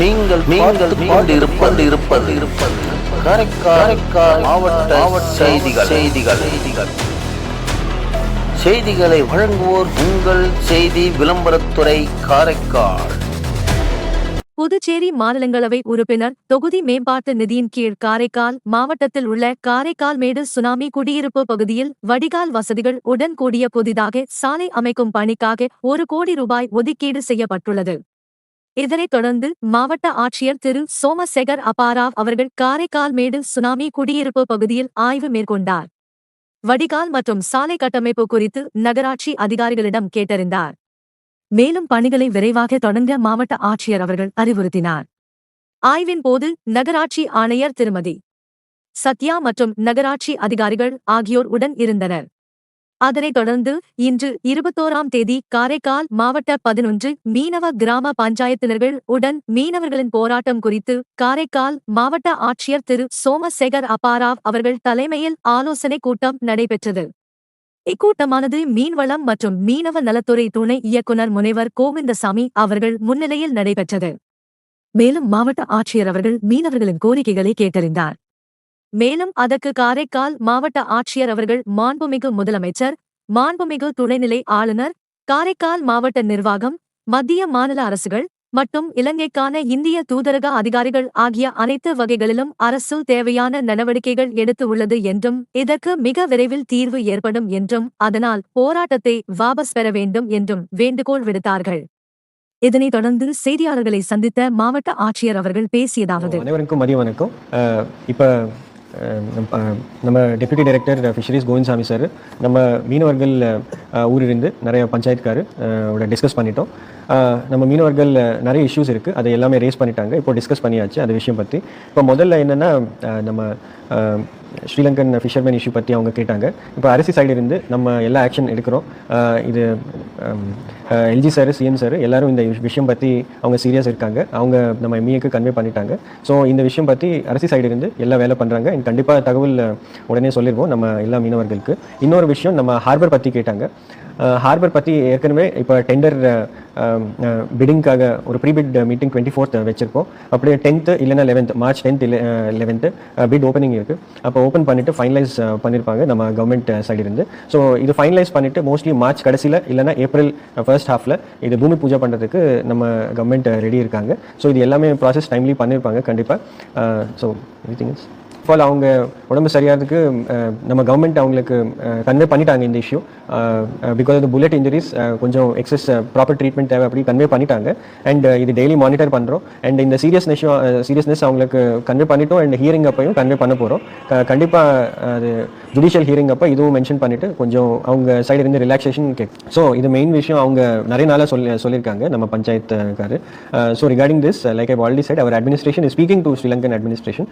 நீங்கள் நீங்கள் இருப்பது இருப்பது இருப்பது காரைக்கால் மாவட்ட மாவட்ட செய்திகள் செய்திகள் செய்திகள். செய்திகளை வழங்குவோர் உங்கள் செய்தி விளம்பரத்துறை காரைக்கால். புதுச்சேரி மாநிலங்களவை உறுப்பினர் தொகுதி மேம்பாட்டு நிதியின் கீழ் காரைக்கால் மாவட்டத்தில் உள்ள காரைக்கால் மேடு சுனாமி குடியிருப்பு பகுதியில் வடிகால் வசதிகள் உடன் கூடிய புதிதாக சாலை அமைக்கும் பணிக்காக ஒரு கோடி ரூபாய் ஒதுக்கீடு செய்யப்பட்டுள்ளது. இதனைத் தொடர்ந்து மாவட்ட ஆட்சியர் திரு. சோமசேகர் அபாராவ் அவர்கள் காரைக்கால் மேடு சுனாமி குடியிருப்பு பகுதியில் ஆய்வு மேற்கொண்டார். வடிகால் மற்றும் சாலை கட்டமைப்பு குறித்து நகராட்சி அதிகாரிகளிடம் கேட்டறிந்தார். மேலும் பணிகளை விரைவாக தொடங்க மாவட்ட ஆட்சியர் அவர்கள் அறிவுறுத்தினார். ஆய்வின் போது நகராட்சி ஆணையர் திருமதி சத்யா மற்றும் நகராட்சி அதிகாரிகள் ஆகியோர் உடன் இருந்தனர். அதனைத் தொடர்ந்து இன்று இருபத்தோராம் தேதி காரைக்கால் மாவட்ட பதினொன்று மீனவ கிராம பஞ்சாயத்தினர்கள் உடன் மீனவர்களின் போராட்டம் குறித்து காரைக்கால் மாவட்ட ஆட்சியர் திரு சோமசேகர் அப்பாராவ் அவர்கள் தலைமையில் ஆலோசனைக் கூட்டம் நடைபெற்றது. இக்கூட்டமானது மீன்வளம் மற்றும் மீனவ நலத்துறை துணை இயக்குனர் முனைவர் கோவிந்தசாமி அவர்கள் முன்னிலையில் நடைபெற்றது. மேலும் மாவட்ட ஆட்சியர் அவர்கள் மீனவர்களின் கோரிக்கைகளை கேட்டறிந்தார். மேலும் அதற்கு காரைக்கால் மாவட்ட ஆட்சியர் அவர்கள் மாண்புமிகு முதலமைச்சர் மாண்புமிகு துணைநிலை ஆளுநர் காரைக்கால் மாவட்ட நிர்வாகம் மத்திய மாநில அரசுகள் மற்றும் இலங்கைக்கான இந்திய தூதரக அதிகாரிகள் ஆகிய அனைத்து வகைகளிலும் அரசு தேவையான நடவடிக்கைகள் எடுத்து உள்ளது என்றும் இதற்கு மிக விரைவில் தீர்வு ஏற்படும் என்றும் அதனால் போராட்டத்தை வாபஸ் பெற வேண்டும் என்றும் வேண்டுகோள் விடுத்தார்கள். இதனைத் தொடர்ந்து செய்தியாளர்களை சந்தித்த மாவட்ட ஆட்சியர் அவர்கள் பேசியதாவது அனைவருக்கும் மதிய வணக்கம். நம்ம நம்ம deputy director fisheries Govindsamy sir நம்ம மீனவர்கள் ஊரிலிருந்து நிறைய பஞ்சாயத்துக்காரு அஹ் டிஸ்கஸ் பண்ணிட்டோம். நம்ம மீனவர்கள் நிறைய இஷ்யூஸ் இருக்குது அதை எல்லாமே ரேஸ் பண்ணிட்டாங்க. இப்போ டிஸ்கஸ் பண்ணியாச்சு. அந்த விஷயம் பற்றி இப்போ முதல்ல என்னென்னா நம்ம ஸ்ரீலங்கன் ஃபிஷர்மேன் இஷ்யூ பற்றி அவங்க கேட்டாங்க. இப்போ அரசு சைடு இருந்து நம்ம எல்லா ஆக்ஷன் எடுக்கிறோம். இது எல்ஜி சார் சிஎம் சார் எல்லாரும் இந்த விஷயம் பற்றி அவங்க சீரியஸ் இருக்காங்க. அவங்க நம்ம எம்இஏக்கு கன்வே பண்ணிட்டாங்க. ஸோ இந்த விஷயம் பற்றி அரசு சைடு இருந்து எல்லா வேலை பண்ணுறாங்க கண்டிப்பாக தகவல் உடனே சொல்லிடுவோம் நம்ம எல்லா மீனவர்களுக்கு. இன்னொரு விஷயம் நம்ம ஹார்பர் பற்றி கேட்டாங்க. ஹார்பர் பற்றி ஏற்கனவே இப்போ டெண்டர் பிடிங்காக ஒரு ப்ரீபிட் மீட்டிங் டுவெண்ட்டி ஃபோர்த் வச்சிருக்கோம். அப்படியே டென்த்து இல்லைனா லெவன்த் மார்ச் டென்த் இல்லை லெவன்த்து பிட் ஓப்பனிங் இருக்குது அப்போ ஓப்பன் பண்ணிட்டு ஃபைனலைஸ் பண்ணியிருப்பாங்க நம்ம கவர்மெண்ட் சைடு இருந்து. ஸோ இது ஃபைனலைஸ் பண்ணிவிட்டு மோஸ்ட்லி மார்ச் கடைசியில் இல்லைன்னா ஏப்ரல் ஃபர்ஸ்ட் ஹாஃபில் இது பூமி பூஜை பண்ணுறதுக்கு நம்ம கவர்மெண்ட் ரெடி இருக்காங்க. ஸோ இது எல்லாமே ப்ராசஸ் டைம்லி பண்ணியிருப்பாங்க கண்டிப்பாக so every thing is fall அவங்க உடம்பு சரியாகிறதுக்கு நம்ம கவர்மெண்ட் அவங்களுக்கு கன்வே பண்ணிட்டாங்க இந்த issue because of bullet injuries கொஞ்சம் எக்ஸஸ் ப்ராப்பர் ட்ரீட்மெண்ட் தேவை அப்படி கன்வே பண்ணிட்டாங்க. அண்ட் இது டெய்லி மானிட்டர் பண்ணுறோம் அண்ட் இந்த சீரியஸ்னஸ் சீரியஸ்னஸ் அவங்களுக்கு கன்வே பண்ணிட்டோம். அண்ட் ஹியரிங் அப்பையும் கன்வே பண்ண போகிறோம் கண்டிப்பாக அது ஜுடிஷியல் ஹியரிங் அப்போ இதுவும் மென்ஷன் பண்ணிட்டு கொஞ்சம் அவங்க சைடு இருந்து ரிலாக்ஸேஷன் கேட்கும் ஸோ இது மெயின் விஷயம் அவங்க நிறைய நாளாக சொல்லி சொல்லியிருக்காங்க நம்ம பஞ்சாயத்துக்காரு. So regarding this like I already said our administration is speaking to Sri Lankan administration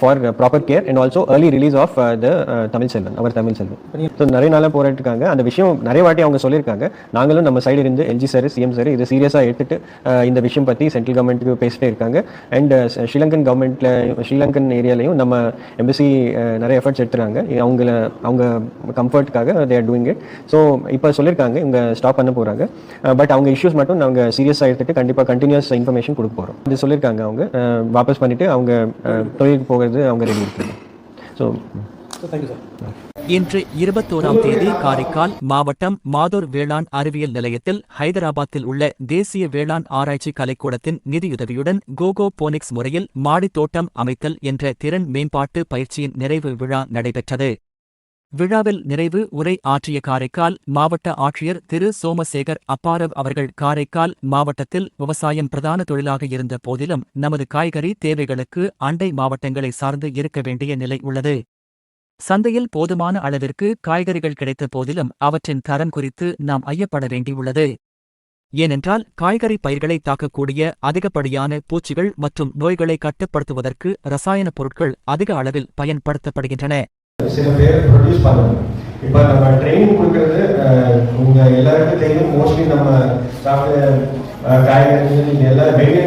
for proper care and also early release of the Tamil Selvan our Tamil Selvan so நிறைய நாளாக போராட்டிருக்காங்க அந்த விஷயம் நிறைய வாட்டி அவங்க சொல்லியிருக்காங்க. நாங்களும் நம்ம சைடு இருந்து எல்ஜி சார் சிஎம் சார் இது சீரியஸாக எடுத்துட்டு uh, இந்த விஷயம் பற்றி சென்ட்ரல் கவர்மெண்ட்டுக்கு பேசிட்டே இருக்காங்க. அண்ட் ஸ்ரீலங்கன் கவர்மெண்ட்ல ஸ்ரீலங்கன் ஏரியாலையும் நம்ம எம்பசி uh, நிறைய எஃபர்ட்ஸ் எடுத்துறாங்க. அவங்கள அவங்க கம்ஃபர்ட்டுக்காக they are doing it so இப்போ சொல்லியிருக்காங்க. இவங்க ஸ்டாப் பண்ண போகிறாங்க பட் uh, அவங்க இஷ்யூஸ் மட்டும் நாங்கள் சீரியஸாக எடுத்துட்டு கண்டிப்பாக கண்டினியூஸ் இன்ஃபர்மேஷன் கொடுக்க போகிறோம் இது சொல்லியிருக்காங்க அவங்க. வாபஸ் பண்ணிட்டு அவங்க தொழிலுக்கு போகிறது அவங்க ரெடி இருக்காங்க ஸோ இன்று இருபத்தோராம் தேதி காரைக்கால் மாவட்டம் மாதூர் வேளாண் அறிவியல் நிலையத்தில் ஹைதராபாத்தில் உள்ள தேசிய வேளாண் ஆராய்ச்சி கலைக்கூடத்தின் நிதியுதவியுடன் கோகோ போனிக்ஸ் முறையில் மாடித் தோட்டம் அமைத்தல் என்ற திறன் மேம்பாட்டு பயிற்சியின் நிறைவு விழா நடைபெற்றது. விழாவில் நிறைவு உரை ஆற்றிய காரைக்கால் மாவட்ட ஆட்சியர் திரு. சோமசேகர் அப்பாரவ் அவர்கள் காரைக்கால் மாவட்டத்தில் விவசாயம் பிரதான தொழிலாக இருந்த போதிலும் நமது காய்கறி தேவைகளுக்கு அண்டை மாவட்டங்களை சார்ந்து இருக்க வேண்டிய நிலை உள்ளது. சந்தையில் போதுமான அளவிற்கு காய்கறிகள் கிடைத்த போதிலும் அவற்றின் தரம் குறித்து நாம் ஐயப்பட வேண்டியுள்ளது. ஏனென்றால் காய்கறி பயிர்களை தாக்கக்கூடிய அதிகப்படியான பூச்சிகள் மற்றும் நோய்களை கட்டுப்படுத்துவதற்கு ரசாயன பொருட்கள் அதிக அளவில் பயன்படுத்தப்படுகின்றன. சில பேர் ப்ரொடியூஸ் பண்ணணும். இப்போ நம்ம ட்ரைனிங் கொடுக்கறது உங்கள் எல்லாருக்கும் தெரியும். மோஸ்ட்லி நம்ம காய்கறி அஹ், வெளியே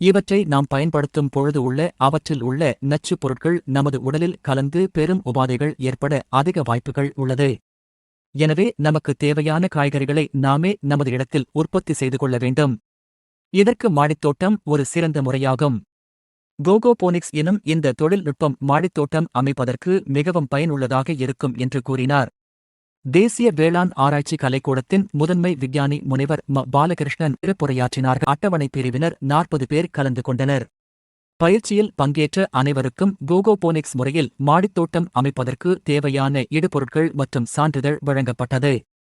இவற்றை நாம் பயன்படுத்தும் பொழுது உள்ள அவற்றில் உள்ள நச்சுப் பொருட்கள் நமது உடலில் கலந்து பெரும் உபாதைகள் ஏற்பட அதிக வாய்ப்புகள் உள்ளது. எனவே நமக்கு தேவையான காய்கறிகளை நாமே நமது இடத்தில் உற்பத்தி செய்து கொள்ள வேண்டும். இதற்கு மாடித்தோட்டம் ஒரு சிறந்த முறையாகும். கோகோபோனிக்ஸ் எனும் இந்த தொழில்நுட்பம் மாடித்தோட்டம் அமைப்பதற்கு மிகவும் பயனுள்ளதாக இருக்கும் என்று கூறினார். தேசிய வேளாண் ஆராய்ச்சி கலைக்கூடத்தின் முதன்மை விஞ்ஞானி முனைவர் ம. பாலகிருஷ்ணன் சிறப்புரையாற்றினார்கள் அட்டவணை பிரிவினர் நாற்பது பேர் கலந்து கொண்டனர். பயிற்சியில் பங்கேற்ற அனைவருக்கும் கோகோபோனிக்ஸ் முறையில் மாடித்தோட்டம் அமைப்பதற்கு தேவையான இடுபொருட்கள் மற்றும் சான்றிதழ் வழங்கப்பட்டது.